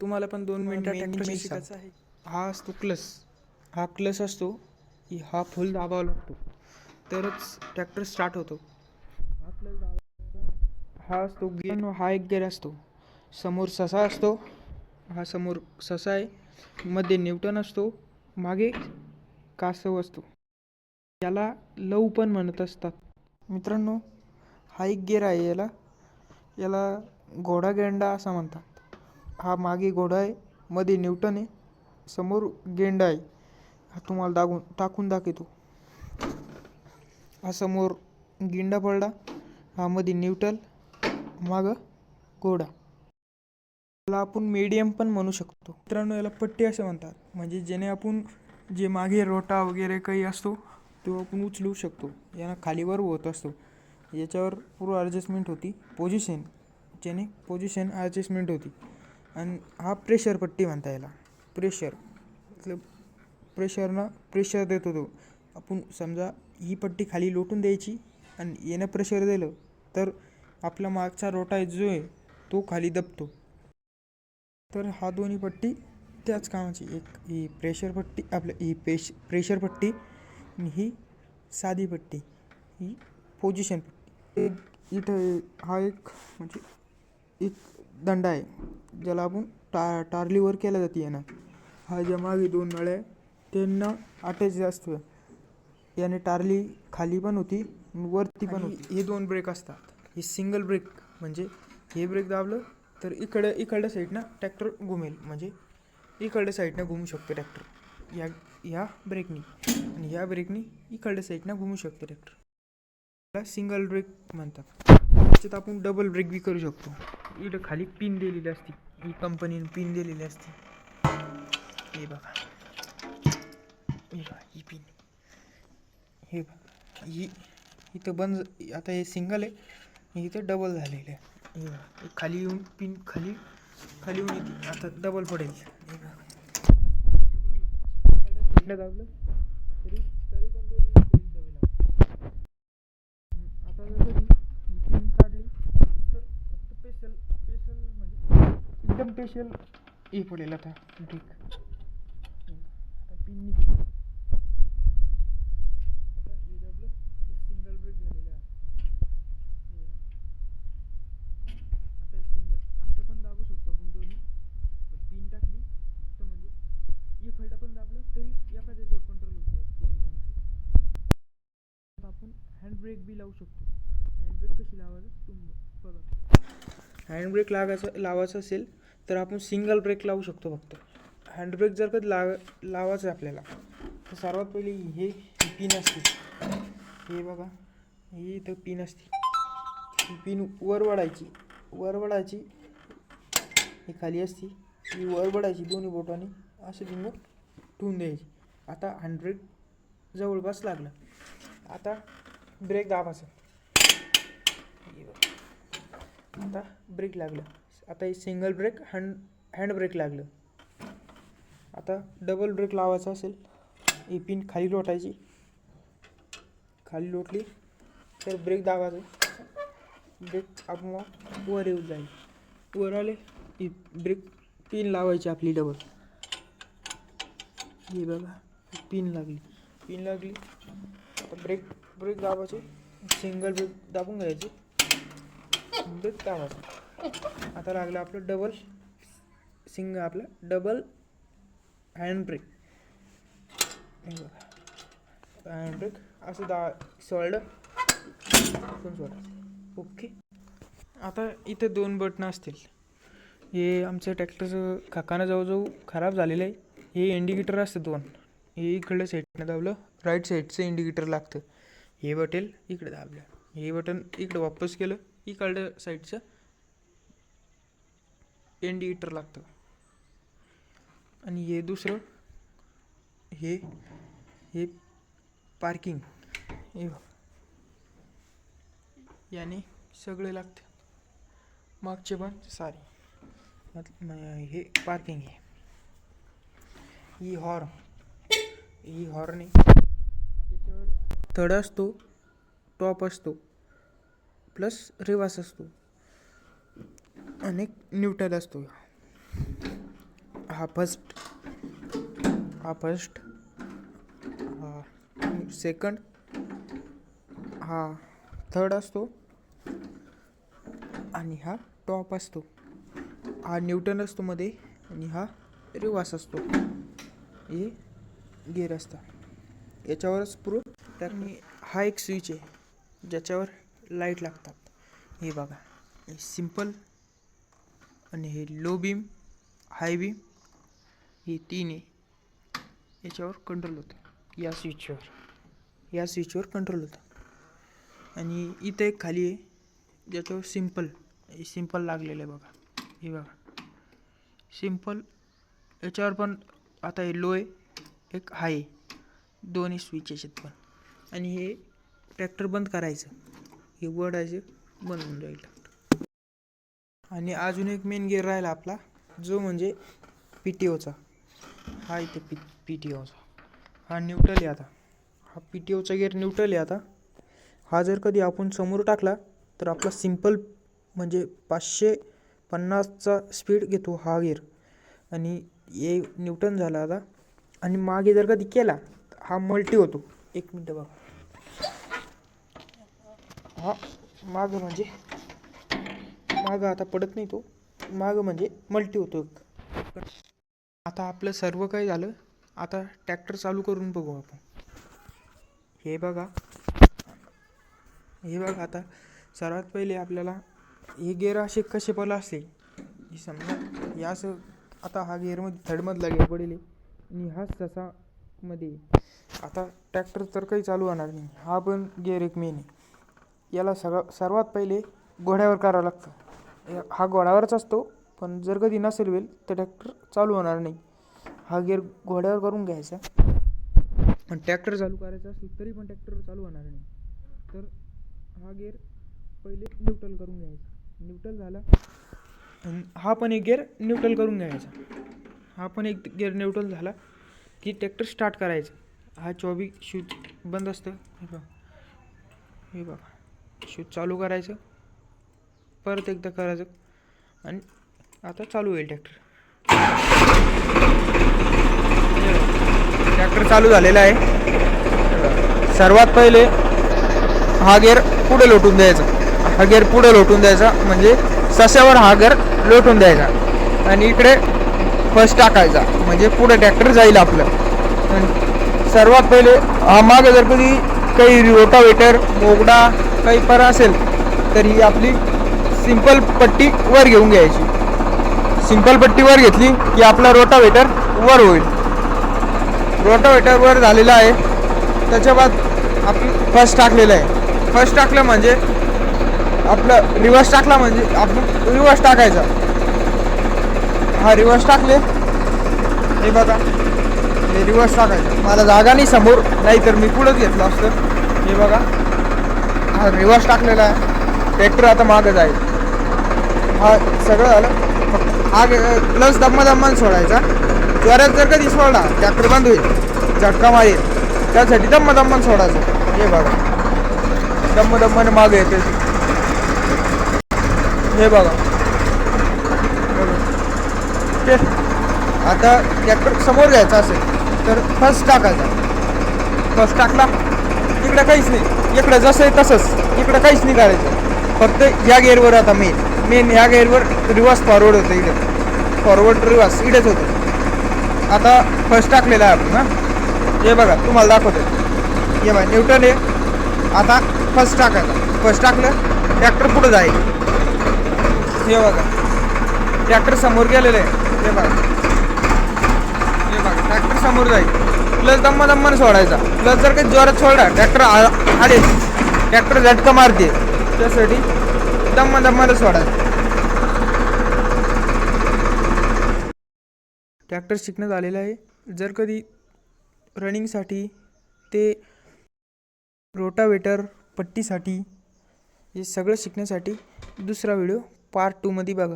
तुम्हाला पण दोन मिनिटात ट्रॅक्टर मी शिकायचं आहे. हा असतो क्लस हा क्लस असतो की हा फुल दाबावा लागतो. तरच ट्रॅक्टर स्टार्ट होतो. हा हा असतो गिअर हा एक गिअर असतो. समोर ससा असतो. हा समोर ससा आहे. मध्ये न्यूटन असतो. मागे कासव असतो. याला लव पण म्हणत असतात. मित्रांनो हा एक गिअर आहे याला. याला घोडा गेंडा असं म्हणतात. हा मागे घोडा आहे. मध्ये न्यूटन आहे. समोर गेंडा आहे. हा तुम्हाला दागून टाकून दाखवतो. हा समोर गेंडा पडला. हा मध्ये न्यूटन मागं घोडा. याला आपण मीडियम पण म्हणू शकतो. मित्रांनो याला पट्टी असं म्हणतात. म्हणजे जेणे आपण जे मागे रोटा वगैरे काही असतो तो आपण उचलू शकतो. यानं खालीवर होत असतो. याच्यावर पूर्व ॲडजस्टमेंट होती. पोझिशन ज्याने पोझिशन ॲडजस्टमेंट होती. आणि हा प्रेशर पट्टी म्हणता याला. प्रेशर मतलब प्रेशरनं प्रेशर देतो तो. आपण समजा ही पट्टी खाली लोटून द्यायची आणि येणं प्रेशर दिलं तर आपला मागचा रोटा जो आहे तो खाली दबतो. तर हा दोन्ही पट्टी त्याच कामाची. एक ही प्रेशर पट्टी आपल्या ही पेश प्रेशर पट्टी आणि ही साधी पट्टी. ही पोजिशन पट्टी. एक इथं हा एक म्हणजे एक दंडा आहे. ज्याला आपण टा टारलीवर केला जाते यानं. हा ज्या मागे दोन नळ्या आहे त्यांना अटॅच असतं याने टारली खाली पण होती वरती पण होती. हे दोन ब्रेक असतात. हे सिंगल ब्रेक म्हणजे हे ब्रेक दाबलं तर इकडं इकडल्या साईडनं ट्रॅक्टर घुमेल. म्हणजे इकडल्या साईडनं घुमू शकतो ट्रॅक्टर. या या ब्रेकनी आणि ह्या ब्रेकनी इकडल्या साईडनं घुमू शकतो ट्रॅक्टर. सिंगल ब्रेक म्हणतात. त्याच्यात आपण डबल ब्रेक बी करू शकतो. इथं खाली पिन दिलेली असते. ही कंपनीने पिन दिलेली असते. हे बघा. हे बघा ही पिन हे बघा. ही इथं बंद आता हे सिंगल आहे. इथं डबल झालेलं आहे. हे बघा खाली येऊन पिन खाली खाली येऊन येते. आता डबल पडेल. हे बघा. दाबलं तरी तरी पण दोन वेळेस ब्रेक द्यावे लागतात आता जर कधी ही पिन काढली तर फक्त स्पेशल स्पेशल म्हणजे एकदम स्पेशल हे पडेल आता ब्रेक आता पिन निघली आता हे दाबलं सिंगल ब्रेक झालेलं आहे हे बघा. आता सिंगल असं पण दाबू शकतो आपण दोन्ही पिन टाकली तर म्हणजे एक खड्डा पण दाबलं तरी एका त्याच्यावर कंट्रोल होतो आता ठीक. कामाचे आता आपण हँड ब्रेक बी लावू शकतो. हँड ब्रेक कशी लावायचं? तुम्ही हँड ब्रेक लागायचं लावायचं असेल तर आपण सिंगल ब्रेक लावू शकतो फक्त. हँड ब्रेक जर का लाव लावायचं आहे आपल्याला तर सर्वात पहिले हे पिन असते. हे बघा ही इथं पिन असते. ही पिन वर वडायची वर वडायची ही खाली असती. ही वर वडायची दोन्ही बोटाने असं पिन ठेवून द्यायची. आता हंड्रेड जवळपास लागलं. आता ब्रेक दाबायचं हे बघ. आता ब्रेक लागलं. आता हे single brake hand hand brake लागलं. आता डबल ब्रेक लावायचा असेल ही पिन खाली लोटायची. खाली लोटली तर ब्रेक दाबायचं. ब्रेक आपण वर येऊन जाईल. वर आले ही ब्रेक पिन लावायची आपली डबल हे बघा पिन लागली. पिन लागली. आता ब्रेक ब्रेक दाबायचे. सिंगल ब्रेक दाबून घ्यायचे. ब्रेक दाबायचं आता लागलं आपलं डबल सिंग आपलं double hand brake hand brake असं दा सॉल्ड. ओके. आता इथे दोन बटणं असतील. हे आमचं ट्रॅक्टरचं काकानं जवळजवळ खराब झालेलं आहे. हे इंडिकेटर असतं दोन. हे इकडल्या साईडनं दाबलं राईट साईडचं इंडिकेटर लागतं. हे बटेल इकडे दाबलं. हे बटन इकडे वापस केलं. इकडल्या साईडचं इंडिकेटर लागतं. आणि हे दुसरं हे हे पार्किंग हे याने सगळे लागते. मागचे पण सारे. हे पार्किंग आहे. ही हॉर्न ही हॉर्न आहे. याच्यावर थड असतो टॉप असतो. प्लस रिवास असतो. आणि न्यूट्रल असतो. हा फर्स्ट हा फर्स्ट हा सेकंड हा थर्ड असतो. आणि हा टॉप असतो. हा न्यूटन असतो मध्ये आणि हा रिवास असतो. हे गिअर असतात याच्यावरच प्रूफ तर हा एक स्विच आहे. ज्याच्यावर लाइट लागतात. हे बघा. हे सिंपल आणि हे लो बीम हाय बीम हे तीन आहे. याच्यावर कंट्रोल होतं. या स्विचवर या स्विचवर कंट्रोल होतं. आणि इथं एक खाली आहे. ज्याच्यावर सिंपल सिंपल लागलेलं आहे बघा. हे बघा. सिंपल याच्यावर पण आता हे लो आहे. एक हाय आहे. दोन्ही स्विच आहेत पण. आणि हे ट्रॅक्टर बंद करायचं. हे वडायचं बंद होऊन जाईल आणि अजून एक मेन गेअर राहिला आपला जो म्हणजे पी टी ओचा हा इथे पी पी टी ओचा हा न्यूट्रल आहे आता. हा पी टी ओचा गेअर न्यूट्रल आहे आता. हा जर कधी आपण समोर टाकला तर आपला सिंपल म्हणजे पाचशे पन्नासचा स्पीड घेतो हा गेअर आणि हे न्यूटन झाला आता. आणि मागे जर कधी केला तर हा मल्टी होतो. एक मिनटं बघा. हा मागं म्हणजे मागं आता पडत नाही तो. मागं म्हणजे मल्टी होतो एक. आता आपलं सर्व काही झालं आता ट्रॅक्टर चालू करून बघू आपण. हे बघा. हे बघा आता सर्वात पहिले आपल्याला हे गेअर असे कसे पण असले हे समजा हे असं आता हा गेअरमध्ये थर्डमधला गेअर पडेल. आणि हाच तसा मध्ये. आता ट्रॅक्टर तर काही चालू होणार नाही. हा पण गेअर एक मेन आहे. याला सगळं सर्वात पहिले घोड्यावर करावं लागतं. हा घोड्यावरच असतो पण जर कधी नसेल वेल तर ट्रॅक्टर चालू होणार नाही. हा गेअर घोड्यावर करून घ्यायचा. पण ट्रॅक्टर चालू करायचा असेल तरी पण ट्रॅक्टर चालू होणार नाही. तर हा गेअर पहिले न्यूट्रल करून घ्यायचा. न्यूट्रल झाला हा पण एक गेअर न्यूट्रल करून घ्यायचा. हा पण एक गेअर न्यूट्रल झाला की ट्रॅक्टर स्टार्ट करायचा. हा चॉबी शूज बंद असतं. हे बघा. हे बघा. शूज चालू करायचं. परत एकदा करायचं. आणि आता चालू होईल ट्रॅक्टर ट्रॅक्टर चालू झालेला आहे. सर्वात पहिले हा गेअर पुढे लोटून द्यायचा. हा गेअर पुढे लोटून द्यायचा. म्हणजे सस्यावर हा गेअर लोटून द्यायचा. आणि इकडे फर्स्ट टाकायचा. म्हणजे पुढे ट्रॅक्टर जाईल आपलं. सर्वात पहिले हा मागे जर कधी काही रोटावेटर मोगडा काही पर असेल तर ही आपली सिंपल पट्टी वर घेऊन घ्यायची. सिंपल पट्टी वर घेतली की आपला रोटावेटर वर होईल. रोटावेटर वर झालेला आहे. त्याच्या बाद आपली फर्स्ट टाकलेलं आहे. फर्स्ट टाकलं म्हणजे आपलं रिवर्स टाकला म्हणजे आपण रिवर्स टाकायचा. हा रिवर्स टाकले. हे बघा. हे रिवर्स टाकायचं. मला जागा नाही समोर नाहीतर मी पुढंच घेतलं असतं. हे बघा. हा रिवर्स टाकलेला आहे. ट्रॅक्टर आता मागं जाईल. हा सगळं झालं. हा प्लस दम्मा दम्मान सोडायचा. जोरात जर कधी सोडला ट्रॅक्टर बंद होईल. झटका मारेल. त्यासाठी दम्मा दम्मान सोडायचं. हे बघा. दम्म दम्माने मागे येते. हे बघा. ते आता ट्रॅक्टर समोर घ्यायचा असेल तर फर्स्ट टाकायचा. फर्स्ट टाकला. इकडं काहीच नाही. इकडं जसं आहे तसंच. इकडं काहीच नाही करायचं. फक्त ह्या गेअरवर आता मेन मेन ह्या गेअरवर रिवर्स फॉरवर्ड होतं इकडं फॉरवर्ड रिवर्स इकडेच होतं. आता फर्स्ट टाकलेला आहे आपण ना हे बघा तुम्हाला दाखवतो हे बघा न्यूटन आहे. आता फर्स्ट टाकायचा. फर्स्ट टाकलं ट्रॅक्टर पुढं जाईल. हे बघा. ट्रॅक्टर समोर गेलेलं आहे. हे बघा. हे बघा ट्रॅक्टर समोर जाईल. प्लस दम्मा दम्माने सोडायचा. प्लस जर काही जोरात सोडा ट्रॅक्टर आले ट्रॅक्टर झटका मारते. त्यासाठी दम्मा दम्माने सोडायचं. ट्रॅक्टर शिकण्यात आलेलं आहे. जर कधी रनिंगसाठी ते रोटावेटर पट्टीसाठी हे सगळं शिकण्यासाठी दुसरा व्हिडिओ पार्ट टूमध्ये बघा.